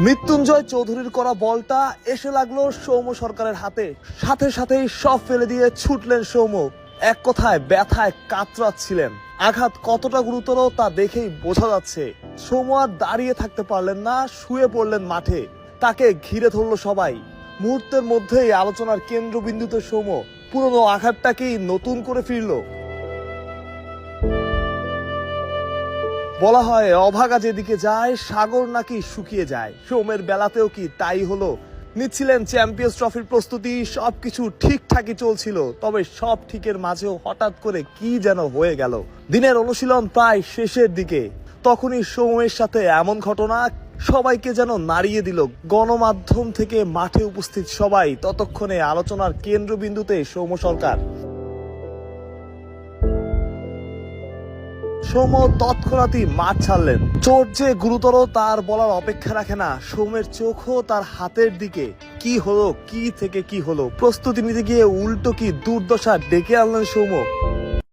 মৃত্যুঞ্জয় চৌধুরীর করা বলটা এসে লাগল সৌম্য সরকারের হাতে। সাথে সাথেই সব ফেলে দিয়ে ছুটলেন সৌম্য। এক কথায় ব্যথায় কাতরাচ্ছিলেন। আঘাত কতটা গুরুতর তা দেখেই বোঝা যাচ্ছে। সৌম্য আর দাঁড়িয়ে থাকতে পারলেন না, শুয়ে পড়লেন মাঠে। তাকে ঘিরে ধরলো সবাই। মুহূর্তের মধ্যেই আলোচনার কেন্দ্রবিন্দুতে সৌম্য। পুরনো আঘাতটাকেই নতুন করে ফিরলো। বলা হয়, অভাগা যেদিকে যায়, সাগর নাকি শুকিয়ে যায়। সোমের বেলাতেও কি তাই হলো? নিচ্ছিলেন চ্যাম্পিয়ন্স ট্রফির প্রস্তুতি, সবকিছু ঠিকঠাকই চলছিল, তবে সব ঠিকের মাঝেও হঠাৎ করে কি যেন হয়ে গেল। দিনের অনুশীলন প্রায় শেষের দিকে। তখনই সৌমের সাথে এমন ঘটনা, সবাইকে যেন নাড়িয়ে দিল। গণমাধ্যম থেকে মাঠে উপস্থিত সবাই, ততক্ষণে আলোচনার কেন্দ্রবিন্দুতে সৌম্য সরকার। সৌম্য তৎক্ষণাৎই মাঠ ছাড়লেন। চোট যে গুরুতর, তার বলার অপেক্ষা রাখে না। সৌমের চোখও তার হাতের দিকে। কি হলো, কি থেকে কি হলো? প্রস্তুতি নিতে গিয়ে উল্টো কি দুর্দশা ডেকে আনলেন সৌম্য?